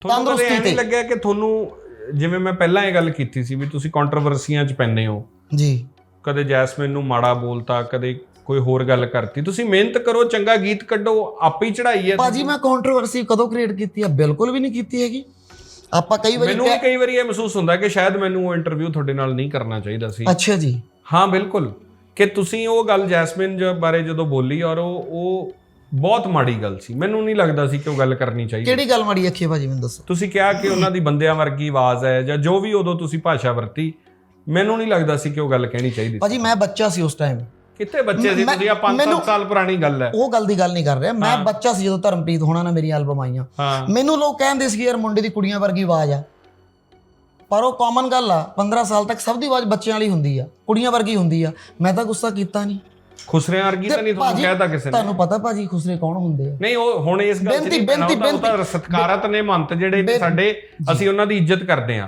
ਤੁਹਾਨੂੰ ਕਦੇ ਤੰਦਰੁਸਤੀ ਐਂ ਨਹੀਂ ਤੇ। ਲੱਗਿਆ ਕਿ ਤੁਹਾਨੂੰ ਜਿਵੇਂ ਮੈਂ ਪਹਿਲਾਂ ਇਹ ਗੱਲ ਕੀਤੀ ਸੀ ਵੀ ਤੁਸੀਂ ਕੰਟਰੋਵਰਸੀਆਂ 'ਚ ਪੈਂਦੇ ਹੋ। ਜੀ। ਕਦੇ ਜੈਸਮਿਨ ਨੂੰ ਮਾੜਾ ਬੋਲਤਾ ਕਦੇ ਕੋਈ ਹੋਰ ਗੱਲ ਕਰਤੀ। ਤੁਸੀਂ ਮਿਹਨਤ ਕਰੋ ਚੰਗਾ ਗੀਤ ਕੱਢੋ ਆਪੇ ਹੀ ਚੜਾਈ ਹੈ। ਭਾਜੀ ਮੈਂ ਕੰਟਰੋਵਰਸੀ ਕਦੋਂ ਕ੍ਰੀਏਟ ਕੀਤੀ ਆ? ਬਿਲਕੁਲ ਵੀ ਨਹੀਂ ਕੀਤੀ ਹੈਗੀ। ਆਪਾਂ ਕਈ ਵਾਰੀ ਮੈਨੂੰ ਵੀ ਕਹਿ- ਕਈ ਵਾਰੀ ਇਹ ਮਹਿਸੂਸ ਹੁੰਦਾ ਕਿ ਸ਼ਾਇਦ ਮੈਨੂੰ ਉਹ ਇੰਟਰਵਿਊ ਤੁਹਾਡੇ ਨਾਲ ਨਹੀਂ ਕਰਨਾ ਚਾਹੀਦਾ ਸੀ। ਅੱਛਾ ਜੀ। ਹਾਂ ਬਿਲਕੁਲ। ਕਿ ਤੁਸੀਂ ਉਹ ਗੱਲ ਜੈਸਮਿਨ ਜ- ਬਾਰੇ ਜਦੋਂ ਬੋਲੀ ਔਰ ਉਹ ਉਹ ਬਹੁਤ ਮਾੜੀ ਗੱਲ ਸੀ। ਮੈਨੂੰ ਨਹੀਂ ਲੱਗਦਾ ਸੀ ਕਿ ਉਹ ਗੱਲ ਕਰਨੀ ਚਾਹੀਦੀ। ਕਿਹੜੀ ਗੱਲ ਮਾੜੀ ਅੱਖੀ ਭਾਜੀ ਮੈਨੂੰ ਦੱਸੋ। ਤੁਸੀਂ ਕਿਹਾ ਕਿ ਉਹਨਾਂ ਦੀ ਬੰਦਿਆਂ ਵਰਗੀ ਆਵਾਜ਼ ਹੈ ਜਾਂ ਜੋ ਵੀ ਉਦੋਂ ਤੁਸੀਂ ਭਾਸ਼ਾ ਵਰਤੀ ਮੈਨੂੰ ਨਹੀਂ ਲੱਗਦਾ ਸੀ ਕਿ ਉਹ ਗੱਲ ਕਹਿਣੀ ਚਾਹੀਦੀ ਸੀ। ਭਾਜੀ ਮੈਂ ਬੱਚਾ ਸੀ ਉਸ ਟਾਈਮ ਕਿੱਥੇ ਬੱਚੇ ਸੀ ਮੈਂ- ਤੁਸੀਂ? ਆ 5 ਮੈਨੂੰ- ਸਾਲ ਪੁਰਾਣੀ ਗੱਲ ਹੈ। ਉਹ ਗੱਲ ਦੀ ਗੱਲ ਨਹੀਂ ਕਰ ਰਿਹਾ। ਮੈਂ ਹਾਂ। ਬੱਚਾ ਸੀ ਜਦੋਂ ਧਰਮਪ੍ਰੀਤ ਹੋਣਾ ਨਾ ਮੇਰੀ ਐਲਬਮ ਆਈਆਂ। ਹਾਂ। ਮੈਨੂੰ ਲੋਕ ਕਹਿੰਦੇ ਸੀ ਯਾਰ ਮੁੰਡੇ ਦੀ ਕੁੜੀਆਂ ਵਰਗੀ ਆਵਾਜ਼ ਆ। ਪਰ ਉਹ ਕਾਮਨ ਗੱਲ ਆ 15 ਸਾਲ ਤੱਕ ਸਭ ਦੀ ਆਵਾਜ਼ ਬੱਚਿਆਂ ਵਾਲੀ ਹੁੰਦੀ ਆ। ਕੁੜੀਆਂ ਵਰਗੀ ਹੁੰਦੀ ਆ। ਮੈਂ ਤਾਂ ਗੁੱਸਾ ਕੀਤਾ ਨਹੀਂ। ਖੁਸਰਿਆਂ ਵਰਗੀ ਤਾਂ ਨਹੀਂ ਤੁਹਾਨੂੰ ਕਹਿਤਾ ਕਿਸੇ ਨੇ। ਤੁਹਾਨੂੰ ਪਤਾ ਭਾਜੀ ਖੁਸਰੇ ਕੌਣ ਹੁੰਦੇ ਆ? ਨਹੀਂ ਉਹ ਹੁਣ ਇਸ ਗੱਲ 'ਚ ਬੇਨਤੀ- ਬੇਨਤੀ- ਸਤਕਾਰਤ ਨੇ ਮੰਤ ਜਿਹੜੇ ਨੇ ਸਾਡੇ ਅਸੀਂ ਉਹਨਾਂ ਦੀ ਇੱਜ਼ਤ ਕਰਦੇ ਹਾਂ।